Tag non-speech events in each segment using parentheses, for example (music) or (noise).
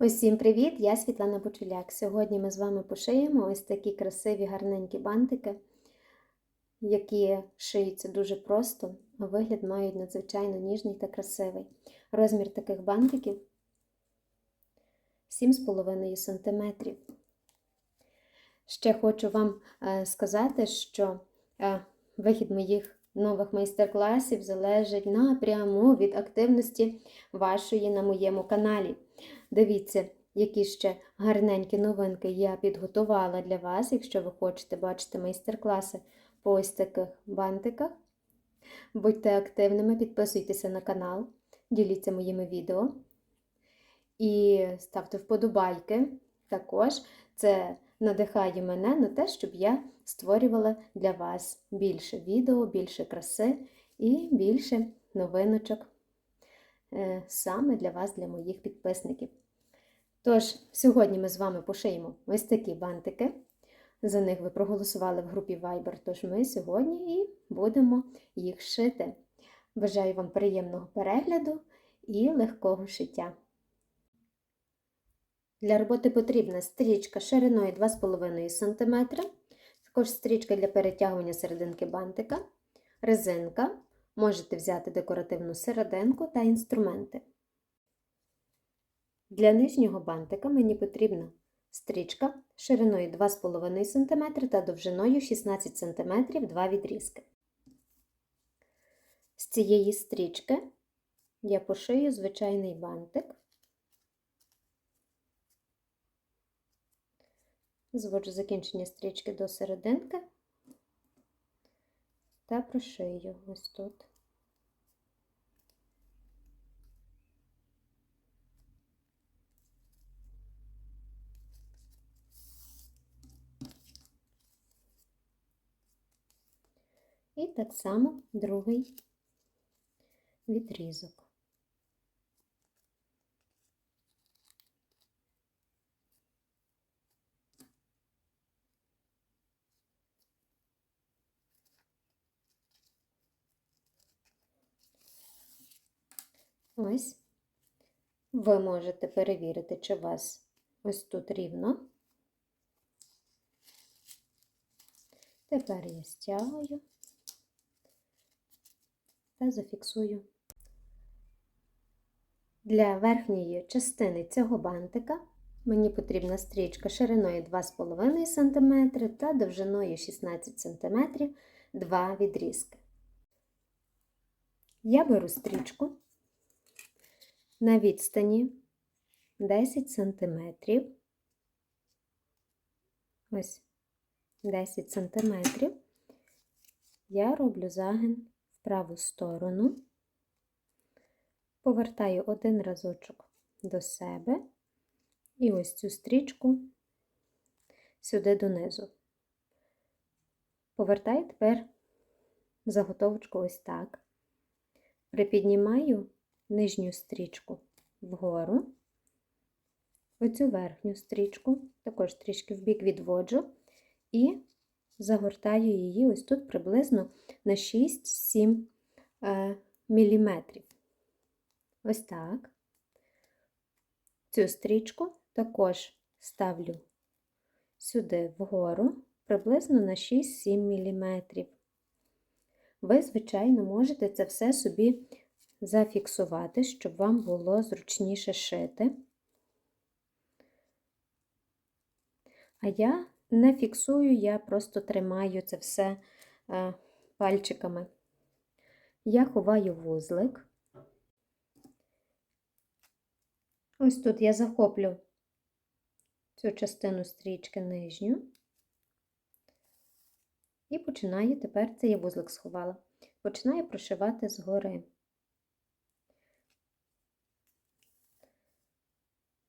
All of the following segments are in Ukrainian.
Усім привіт! Я Світлана Бочуляк. Сьогодні ми з вами пошиємо ось такі красиві гарненькі бантики, які шиються дуже просто, а вигляд мають надзвичайно ніжний та красивий. Розмір таких бантиків 7,5 см. Ще хочу вам е, сказати, що е, вихід моїх нових майстер-класів залежить напряму від активності вашої на моєму каналі. Дивіться, які ще гарненькі новинки я підготувала для вас, якщо ви хочете бачити майстер-класи по ось таких бантиках. Будьте активними, підписуйтеся на канал, діліться моїми відео і ставте вподобайки. Також це надихає мене на те, щоб я створювала для вас більше відео, більше краси і більше новиночок е, саме для вас, для моїх підписників. Тож, сьогодні ми з вами пошиємо ось такі бантики. За них ви проголосували в групі Viber, тож ми сьогодні і будемо їх шити. Бажаю вам приємного перегляду і легкого шиття. Для роботи потрібна стрічка шириною 2,5 см, також стрічка для перетягування серединки бантика, резинка. Можете взяти декоративну серединку та інструменти. Для нижнього бантика мені потрібна стрічка шириною 2,5 см та довжиною 16 см 2 відрізки. З цієї стрічки я пошию звичайний бантик. Зводжу закінчення стрічки до серединки та прошию ось тут. І так само другий відрізок. Ось ви можете перевірити, чи у вас ось тут рівно. Тепер я стягую та зафіксую. Для верхньої частини цього бантика мені потрібна стрічка шириною 2,5 см та довжиною 16 см 2 відрізки. Я беру стрічку на відстані 10 см. Ось 10 см. Я роблю загин в праву сторону, повертаю один разочок до себе і ось цю стрічку сюди донизу. Повертаю тепер заготовочку ось так. Припіднімаю нижню стрічку вгору, оцю верхню стрічку, також трішки вбік відводжу і загортаю її ось тут приблизно на 6-7 е, мм. Ось так. Цю стрічку також ставлю сюди вгору приблизно на 6-7 мм. Ви, звичайно, можете це все собі зафіксувати, щоб вам було зручніше шити. А я не фіксую, я просто тримаю це все е, пальчиками. Я ховаю вузлик. Ось тут я захоплю цю частину стрічки нижню. І починаю тепер це я вузлик сховала. Починаю прошивати згори.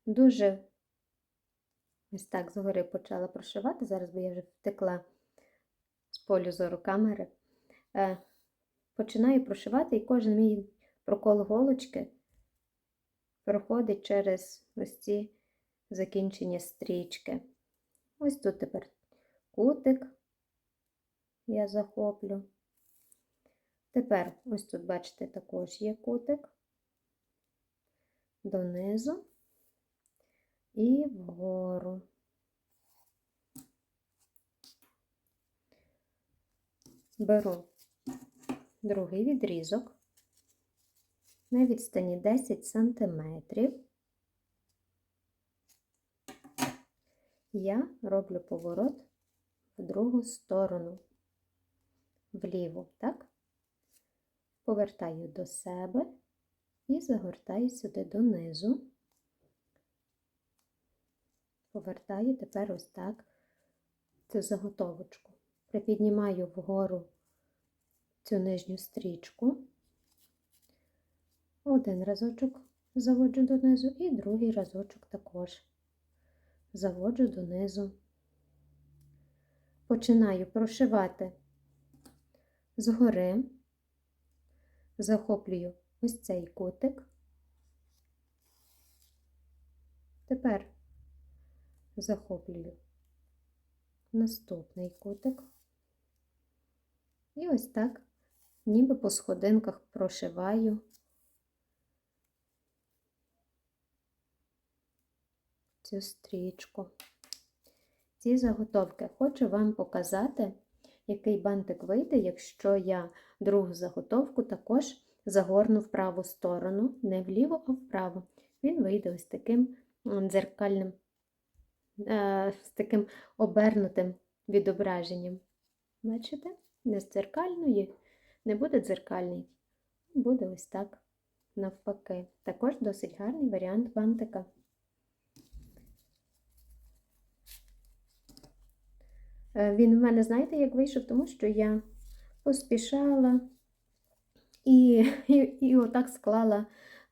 Дуже ось так згори почала прошивати, зараз би я вже втекла з полю зору камери. Е, починаю прошивати, і кожен мій прокол голочки проходить через ось ці закінчення стрічки. Ось тут тепер кутик я захоплю. Тепер, ось тут, бачите, також є кутик донизу. І вгору. Беру другий відрізок на відстані 10 сантиметрів. Я роблю поворот в другу сторону, вліву, так? Повертаю до себе і загортаю сюди донизу. Повертаю тепер ось так цю заготовочку. Припіднімаю вгору цю нижню стрічку. Один разочок заводжу донизу і другий разочок також заводжу донизу. Починаю прошивати згори, захоплюю ось цей кутик. Тепер захоплюю наступний кутик. І ось так, ніби по сходинках прошиваю цю стрічку. Ці заготовки хочу вам показати, який бантик вийде, якщо я другу заготовку також загорну в праву сторону, не вліво, а вправо. Він вийде ось таким дзеркальним, з таким обернутим відображенням. Бачите? Не з дзеркальної, не буде дзеркальний, буде ось так навпаки. Також досить гарний варіант бантика. Е, Він в мене, знаєте, як вийшов, тому що я поспішала і, (laughs) і, і отак склала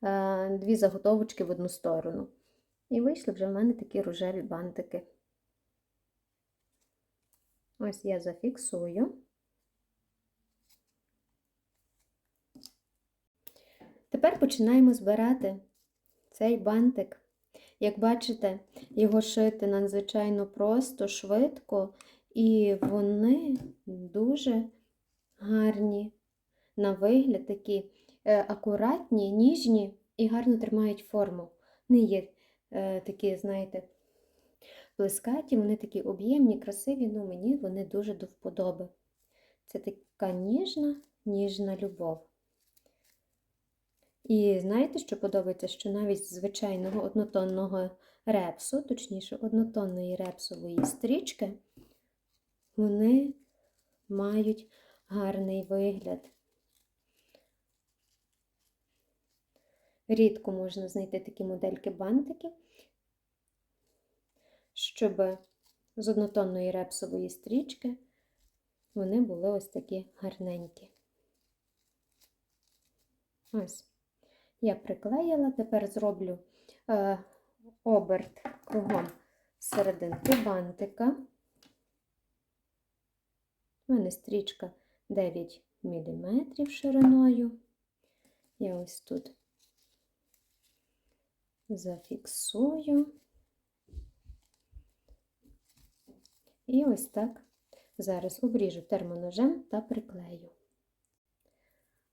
е, дві заготовочки в одну сторону. І вийшли вже в мене такі рожеві бантики. Ось я зафіксую. Тепер починаємо збирати цей бантик. Як бачите, його шити надзвичайно просто, швидко, і вони дуже гарні на вигляд, такі е, акуратні, ніжні і гарно тримають форму. Не є такі, знаєте, плескаті, вони такі об'ємні, красиві, ну мені вони дуже до вподоби. Це така ніжна, ніжна любов. І знаєте, що подобається, що навіть з звичайного однотонного репсу, точніше, однотонної репсової стрічки, вони мають гарний вигляд. Рідко можна знайти такі модельки бантиків, щоб з однотонної репсової стрічки вони були ось такі гарненькі. Ось. Я приклеїла, тепер зроблю е, оберт кругом серединки бантика. У мене стрічка 9 мм шириною. Я ось тут зафіксую. І ось так зараз обріжу термоножем та приклею.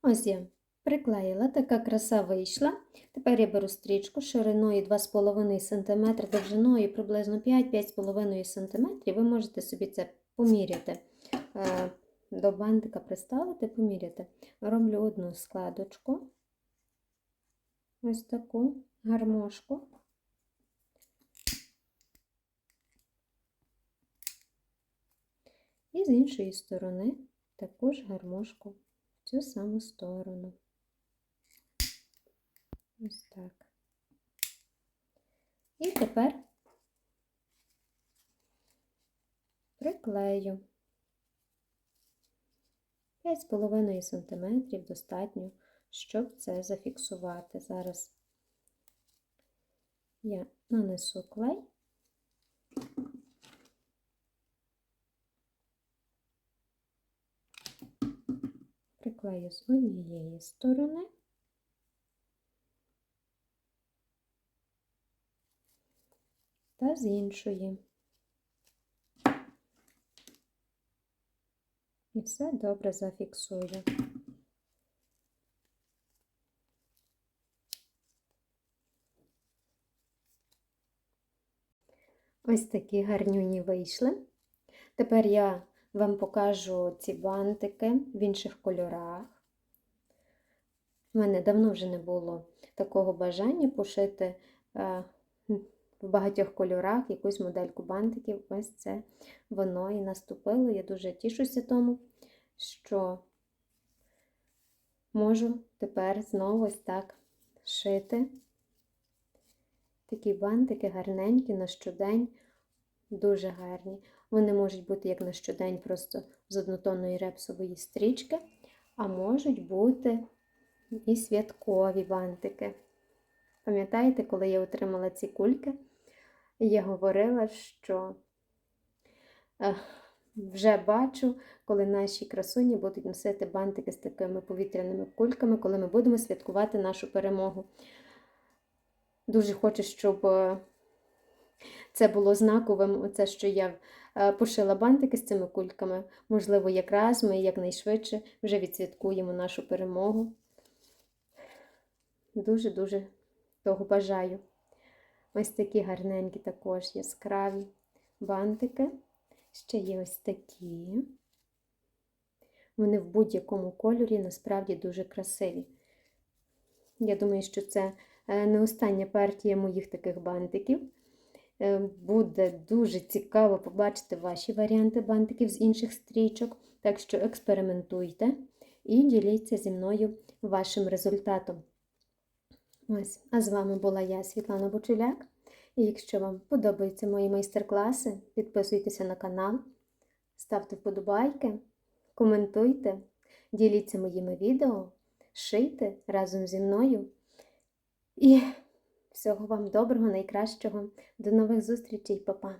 Ось я Приклеїла, така краса вийшла. Тепер я беру стрічку шириною 2,5 см, довжиною приблизно 5-5,5 см. Ви можете собі це поміряти, е, до бантика приставити, поміряти. Роблю одну складочку, ось таку гармошку. І з іншої сторони також гармошку в цю саму сторону. Ось так. І тепер приклею 5,5 см достатньо, щоб це зафіксувати. Зараз я нанесу клей. Приклею з однієї сторони. та з іншої. І все добре зафіксую. Ось такі гарнюні вийшли. Тепер я вам покажу ці бантики в інших кольорах. У мене давно вже не було такого бажання пошити е, в багатьох кольорах якусь модельку бантиків. Ось це воно і наступило. Я дуже тішуся тому, що можу тепер знову ось так шити. Такі бантики гарненькі на щодень, дуже гарні. Вони можуть бути як на щодень просто з однотонної репсової стрічки, а можуть бути і святкові бантики. Пам'ятаєте, коли я отримала ці кульки, я говорила, що вже бачу, коли наші красуні будуть носити бантики з такими повітряними кульками, коли ми будемо святкувати нашу перемогу. Дуже хочу, щоб е, це було знаковим, оце, що я е, пошила бантики з цими кульками. Можливо, якраз ми якнайшвидше вже відсвяткуємо нашу перемогу. Дуже-дуже того бажаю. Ось такі гарненькі також яскраві бантики. Ще є ось такі. Вони в будь-якому кольорі насправді дуже красиві. Я думаю, що це е, не остання партія моїх таких бантиків. Е, Буде дуже цікаво побачити ваші варіанти бантиків з інших стрічок. Так що експериментуйте і діліться зі мною вашим результатом. Ось, а з вами була я, Світлана Бочуляк. І якщо вам подобаються мої майстер-класи, підписуйтеся на канал, ставте вподобайки, коментуйте, діліться моїми відео, шийте разом зі мною. І всього вам доброго, найкращого. До нових зустрічей, Па-па!